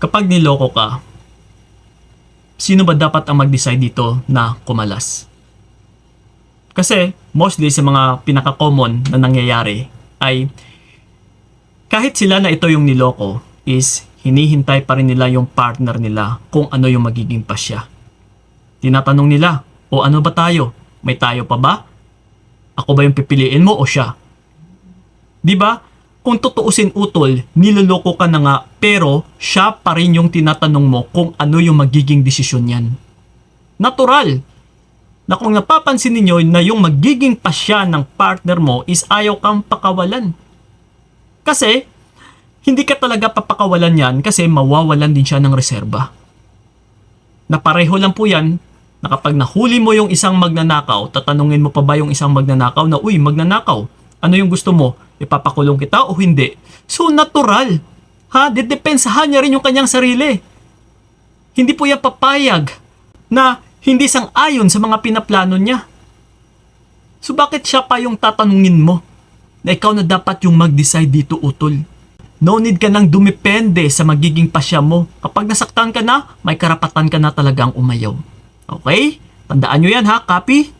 Kapag niloko ka, sino ba dapat ang mag-decide dito na kumalas? Kasi mostly sa mga pinaka-common na nangyayari ay kahit sila na ito yung niloko is hinihintay pa rin nila yung partner nila kung ano yung magiging pasya. Tinatanong nila, o ano ba tayo? May tayo pa ba? Ako ba yung pipiliin mo o siya? 'Di ba? Kung tutuusin utol, niloloko ka na nga pero siya pa rin yung tinatanong mo kung ano yung magiging desisyon niyan. Natural na kung napapansin ninyo na yung magiging pasya ng partner mo is ayaw kang pakawalan. Kasi, hindi ka talaga papakawalan yan kasi mawawalan din siya ng reserba. Na pareho lang po yan na kapag nahuli mo yung isang magnanakaw, tatanungin mo pa ba yung isang magnanakaw na, uy, magnanakaw, ano yung gusto mo? Ipapakulong kita o hindi? So, natural. Ha? Didepensahan niya rin yung kanyang sarili. Hindi po yan papayag na hindi sang-ayon sa mga pinaplano niya. So, bakit siya pa yung tatanungin mo? Na ikaw na dapat yung mag-decide dito, utol. No need ka nang dumepende sa magiging pasya mo. Kapag nasaktan ka na, may karapatan ka na talagang umayaw. Okay? Tandaan nyo yan ha, copy?